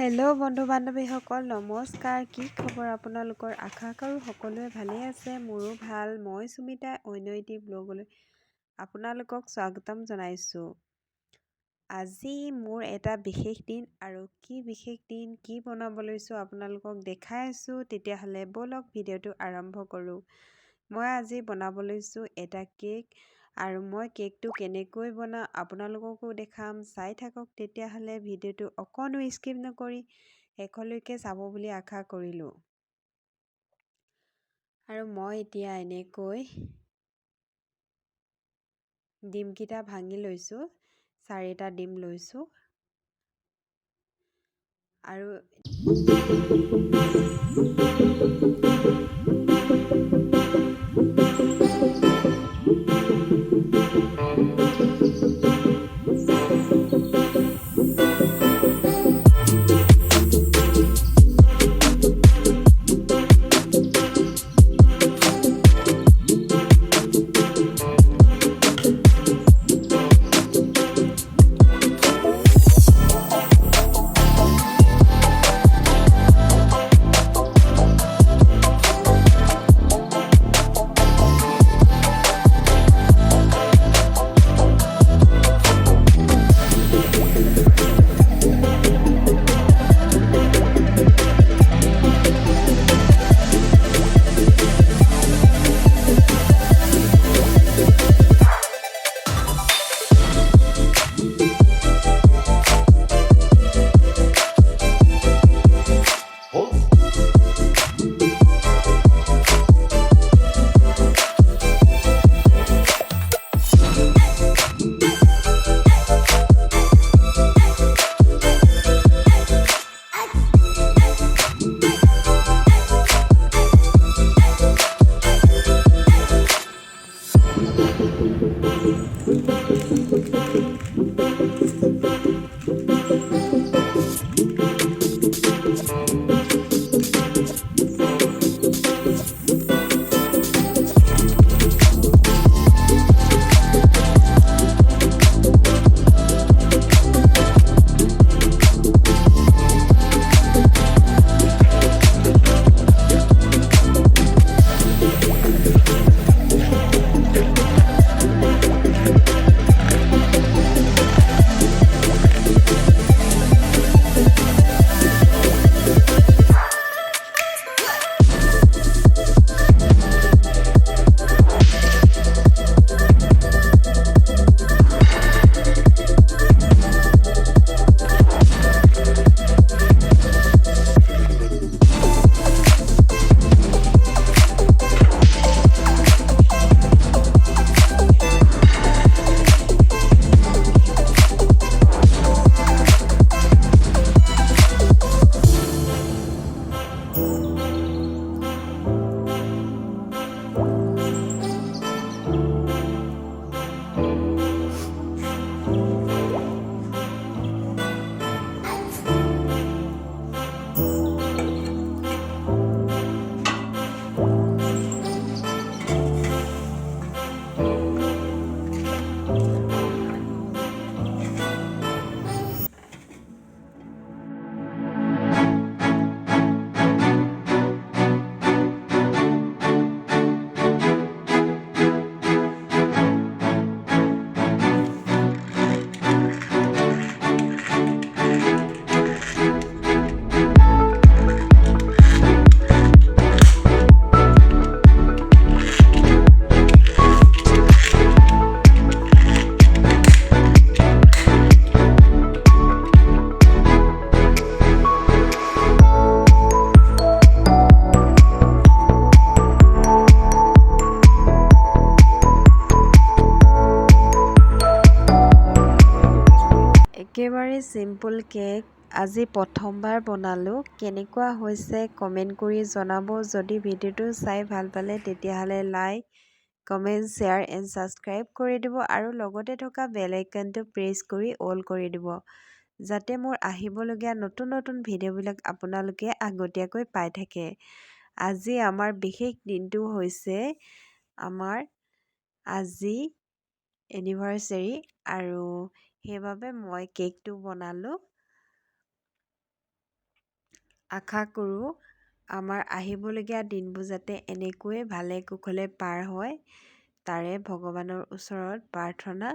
Hello বন্ধু বান্ধৱীসকল নমস্কাৰ। কি খবৰ আপোনালোকৰ? আশা কৰোঁ সকলোৱে ভালেই আছে। মোৰো ভাল। মই সুমিতা অন্য এটি ব্লগলৈ আপোনালোকক স্বাগতম জনাইছোঁ। আজি মোৰ এটা বিশেষ দিন আৰু কি বিশেষ দিন কি বনাব লৈছোঁ আপোনালোকক দেখাই আছোঁ। তেতিয়াহ'লে ব'লক ভিডিঅ'টো আৰম্ভ কৰোঁ। মই আজি বনাব লৈছোঁ এটা কেক আৰু মই কেকটো কেনেকৈ বনাওঁ আপোনালোককো দেখাম চাই থাকক। তেতিয়াহ'লে ভিডিঅ'টো অকণো স্কিপ নকৰি শেষলৈকে চাব বুলি আশা কৰিলোঁ। আৰু মই এতিয়া এনেকৈ ডিমকেইটা ভাঙি লৈছোঁ চাৰিটা ডিম লৈছোঁ। আৰু একেবাৰে চিম্পুল কেক। আজি প্ৰথমবাৰ বনালোঁ। কেনেকুৱা হৈছে কমেণ্ট কৰি জনাব। যদি ভিডিঅ'টো চাই ভাল পালে তেতিয়াহ'লে like comment share and subscribe কৰি দিব আৰু লগতে থকা বেল আইকনটো প্ৰেছ কৰি অল কৰি দিব। যাতে মোৰ আহিবলগীয়া নতুন নতুন ভিডিঅ'বিলাক আপোনালোকে আগতীয়াকৈ পাই থাকে। আজি আমাৰ বিশেষ দিনটো হৈছে আমাৰ আজি এনিভাৰ্চেৰী আৰু সেইবাবে মই কেকটো বনালোঁ। আশা কৰোঁ আমাৰ আহিবলগীয়া দিনবোৰ যাতে এনেকৈয়ে ভালে কুশলে পাৰ হয় তাৰে ভগৱানৰ ওচৰত প্ৰাৰ্থনা